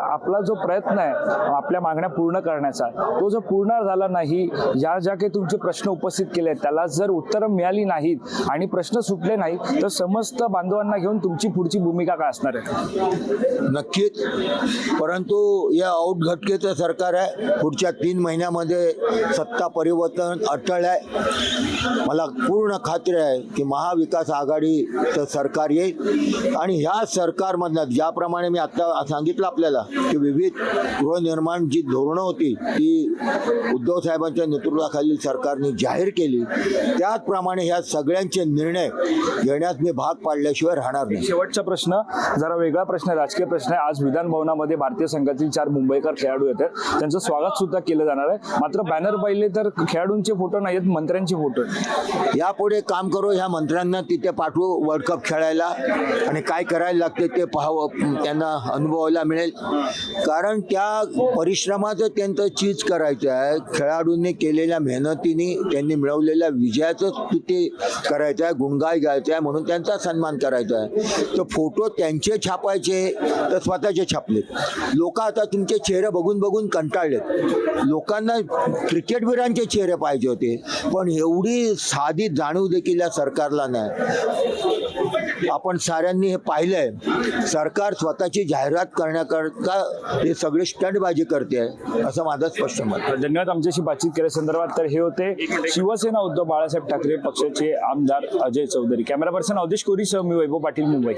आपला जो प्रयत्न आहे आपल्या मागण्या पूर्ण करण्याचा तो जर पूर्ण झाला नाही ज्या ज्या काही तुमचे प्रश्न उपस्थित केले आहेत त्याला जर उत्तरं मिळाली नाहीत आणि प्रश्न सुटले नाही तर समस्त बांधवांना घेऊन तुमची पुढची भूमिका काय असणार आहे? नक्कीच. परंतु या औटघटकेचं सरकार आहे. पुढच्या तीन महिन्यामध्ये सत्ता परिवर्तन अटळ आहे. मला पूर्ण खात्री आहे की महाविकास आघाडीचं सरकार येईल. आणि ह्या सरकारमधनं ज्याप्रमाणे मी आता सांगितलं आपल्याला की विविध गृहनिर्माण जी धोरणं होती ती उद्धव साहेबांच्या नेतृत्वाखालील सरकारने जाहीर केली. त्याचप्रमाणे ह्या सगळ्यांचे निर्णय घेण्यास मी भाग पाडल्याशिवाय राहणार नाही. शेवटचा प्रश्न जरा वेगळा प्रश्न राजकीय प्रश्न आहे. आज विधान भवनामध्ये भारतीय संघातील चार मुंबईकर खेळाडू येतात. त्यांचं स्वागत सुद्धा केलं जाणार आहे. मात्र बॅनर पाहिले तर खेळाडूंचे फोटो नाही आहेत मंत्र्यांचे फोटो यापुढे काम करू ह्या मंत्र्यांना तिथे पाठवू वर्ल्ड कप खेळायला. आणि काय करायला लागते ते पाहावं त्यांना अनुभवायला मिळेल. कारण त्या परिश्रमाचं त्यांचं चीज करायचं आहे. खेळाडूंनी केलेल्या मेहनतीने त्यांनी मिळवलेल्या विजयाचं ते करायचं आहे गुणगाय गायचं आहे म्हणून त्यांचा सन्मान करायचा आहे. तर फोटो त्यांचे छापायचे तर स्वतःचे छापलेत लोक आता तुमचे चेहरे बघून बघून कंटाळलेत. लोकांना क्रिकेटवीरांचे चेहरे पाहिजे होते. पण एवढी साधी जाणीव देखील या सरकारला नाही. आपण साऱ्यांनी हे पाहिलंय. सरकार स्वतःची जाहिरात करण्याकरता हे सगळे स्टंटबाजी करते असं माझं स्पष्ट मत धन्यवाद आमच्याशी बातचीत केल्यासंदर्भात तर हे होते शिवसेना उद्धव बाळासाहेब ठाकरे पक्षाचे आमदार अजय चौधरी. कॅमेरा पर्सन अवधेश कोरीसह मी वैभव पाटील मुंबई.